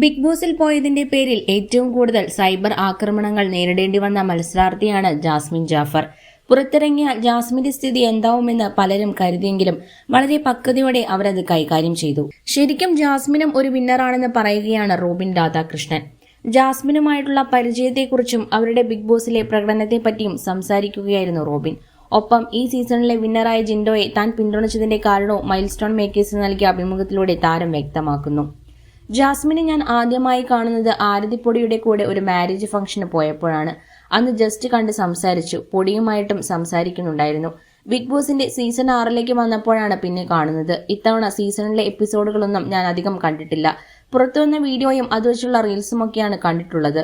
Big ബോസിൽ പോയതിന്റെ പേരിൽ ഏറ്റവും കൂടുതൽ സൈബർ ആക്രമണങ്ങൾ നേരിടേണ്ടി വന്ന മത്സരാർത്ഥിയാണ് ജാസ്മിൻ ജാഫർ. പുറത്തിറങ്ങിയ ജാസ്മിന്റെ സ്ഥിതി എന്താവുമെന്ന് പലരും കരുതിയെങ്കിലും വളരെ പക്വതയോടെ അവരത് കൈകാര്യം ചെയ്തു. ശരിക്കും ജാസ്മിനും ഒരു വിന്നറാണെന്ന് പറയുകയാണ് റോബിൻ രാധാകൃഷ്ണൻ. ജാസ്മിനുമായിട്ടുള്ള പരിചയത്തെക്കുറിച്ചും അവരുടെ ബിഗ് ബോസിലെ പ്രകടനത്തെപ്പറ്റിയും സംസാരിക്കുകയായിരുന്നു റോബിൻ. ഒപ്പം ഈ സീസണിലെ വിന്നറായ ജിൻഡോയെ താൻ പിന്തുണച്ചതിന്റെ കാരണവും മൈൽസ്റ്റോൺ മേക്കേഴ്സിന് മേക്കേഴ്സ് നൽകിയ അഭിമുഖത്തിലൂടെ താരം വ്യക്തമാക്കുന്നു. ജാസ്മിനെ ഞാൻ ആദ്യമായി കാണുന്നത് ആരതിപ്പൊടിയുടെ കൂടെ ഒരു മാരേജ് ഫംഗ്ഷന് പോയപ്പോഴാണ്. അന്ന് ജസ്റ്റ് കണ്ട് സംസാരിച്ചു. പൊടിയുമായിട്ടും സംസാരിക്കുന്നുണ്ടായിരുന്നു. ബിഗ് ബോസിന്റെ സീസൺ ആറിലേക്ക് വന്നപ്പോഴാണ് പിന്നെ കാണുന്നത്. ഇത്തവണ സീസണിലെ എപ്പിസോഡുകളൊന്നും ഞാൻ അധികം കണ്ടിട്ടില്ല. പുറത്തു വന്ന വീഡിയോയും അത് വെച്ചുള്ള റീൽസും ഒക്കെയാണ് കണ്ടിട്ടുള്ളത്.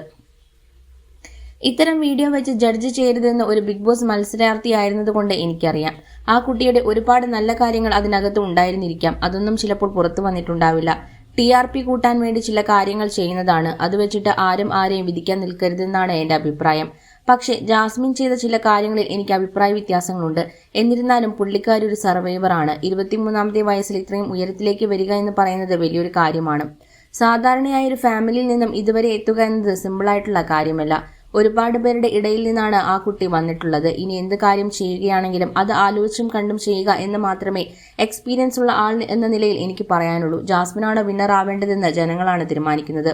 ഇത്തരം വീഡിയോ വെച്ച് ജഡ്ജ് ചെയ്യരുതെന്ന് ഒരു ബിഗ് ബോസ് മത്സരാർത്ഥിയായിരുന്നതുകൊണ്ട് എനിക്കറിയാം. ആ കുട്ടിയുടെ ഒരുപാട് നല്ല കാര്യങ്ങൾ അതിനകത്ത് ഉണ്ടായിരുന്നിരിക്കാം. അതൊന്നും ചിലപ്പോൾ പുറത്തു വന്നിട്ടുണ്ടാവില്ല. ടി ആർ പി കൂട്ടാൻ വേണ്ടി ചില കാര്യങ്ങൾ ചെയ്യുന്നതാണ്. അത് വെച്ചിട്ട് ആരും ആരെയും വിധിക്കാൻ നിൽക്കരുതെന്നാണ് എന്റെ അഭിപ്രായം. പക്ഷേ ജാസ്മിൻ ചെയ്ത ചില കാര്യങ്ങളിൽ എനിക്ക് അഭിപ്രായ വ്യത്യാസങ്ങളുണ്ട്. എന്നിരുന്നാലും പുള്ളിക്കാരി ഒരു സർവൈവർ ആണ്. ഇരുപത്തിമൂന്നാമത്തെ വയസ്സിൽ ഇത്രയും ഉയരത്തിലേക്ക് വരിക എന്ന് പറയുന്നത് വലിയൊരു കാര്യമാണ്. സാധാരണയായ ഒരു ഫാമിലിയിൽ നിന്നും ഇതുവരെ എത്തുക എന്നത് സിമ്പിളായിട്ടുള്ള കാര്യമല്ല. ഒരുപാട് പേരുടെ ഇടയിൽ നിന്നാണ് ആ കുട്ടി വന്നിട്ടുള്ളത്. ഇനി എന്ത് കാര്യം ചെയ്യുകയാണെങ്കിലും അത് ആലോചിച്ചും കണ്ടും ചെയ്യുക എന്ന് മാത്രമേ എക്സ്പീരിയൻസ് ഉള്ള ആൾ എന്ന നിലയിൽ എനിക്ക് പറയാനുള്ളൂ. ജാസ്മിനാണ് വിന്നർ ആവേണ്ടതെന്ന് ജനങ്ങളാണ് തീരുമാനിക്കുന്നത്.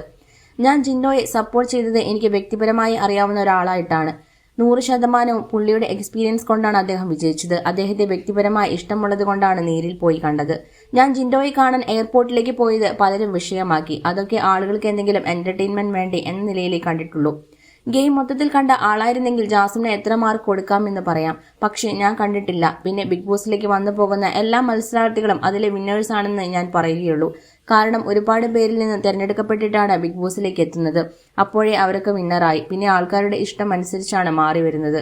ഞാൻ ജിന്നോയെ സപ്പോർട്ട് ചെയ്തത് എനിക്ക് വ്യക്തിപരമായി അറിയാവുന്ന ഒരാളായിട്ടാണ്. നൂറ് ശതമാനവും പുള്ളിയുടെ എക്സ്പീരിയൻസ് കൊണ്ടാണ് അദ്ദേഹം വിജയിച്ചത്. അദ്ദേഹത്തെ വ്യക്തിപരമായി ഇഷ്ടമുള്ളത് കൊണ്ടാണ് നേരിൽ പോയി കണ്ടത്. ഞാൻ ജിൻഡോയെ കാണാൻ എയർപോർട്ടിലേക്ക് പോയത് പലരും വിഷയമാക്കി. അതൊക്കെ ആളുകൾക്ക് എന്തെങ്കിലും എന്റർടൈൻമെന്റ് വേണ്ടേ എന്ന നിലയിലേ കണ്ടിട്ടുള്ളൂ. ഗെയിം മൊത്തത്തിൽ കണ്ട ആളായിരുന്നെങ്കിൽ ജാസ്മിന് എത്ര മാർക്ക് കൊടുക്കാമെന്ന് പറയാം. പക്ഷേ ഞാൻ കണ്ടിട്ടില്ല. പിന്നെ ബിഗ് ബോസിലേക്ക് വന്നു പോകുന്ന എല്ലാ മത്സരാർത്ഥികളും അതിലെ വിന്നേഴ്സ് ആണെന്ന് ഞാൻ പറയുകയുള്ളൂ. കാരണം ഒരുപാട് പേരിൽ നിന്ന് തിരഞ്ഞെടുക്കപ്പെട്ടിട്ടാണ് ബിഗ് ബോസിലേക്ക് എത്തുന്നത്. അപ്പോഴേ അവരൊക്കെ വിന്നറായി പിന്നെ ആൾക്കാരുടെ ഇഷ്ടം അനുസരിച്ചാണ് മാറി വരുന്നത്.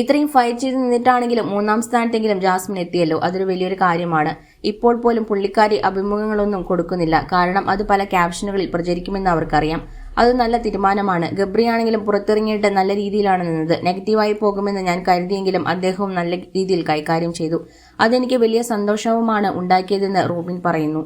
ഇത്രയും ഫൈറ്റ് ചെയ്ത് നിന്നിട്ടാണെങ്കിലും മൂന്നാം സ്ഥാനത്തെങ്കിലും ജാസ്മിൻ എത്തിയല്ലോ. അതൊരു വലിയൊരു കാര്യമാണ്. ഇപ്പോൾ പോലും പുള്ളിക്കാരി അഭിമുഖങ്ങളൊന്നും കൊടുക്കുന്നില്ല. കാരണം അത് പല ക്യാപ്ഷനുകളിൽ പ്രചരിക്കുമെന്ന് അവർക്കറിയാം. അത് നല്ല തീരുമാനമാണ്. ഗബ്രിയാണെങ്കിലും പുറത്തിറങ്ങിയിട്ട് നല്ല രീതിയിലാണ് നിന്നത്. നെഗറ്റീവായി പോകുമെന്ന് ഞാൻ കരുതിയെങ്കിലും അദ്ദേഹവും നല്ല രീതിയിൽ കൈകാര്യം ചെയ്തു. അതെനിക്ക് വലിയ സന്തോഷവുമാണ് ഉണ്ടാക്കിയതെന്ന് റോബിൻ പറയുന്നു.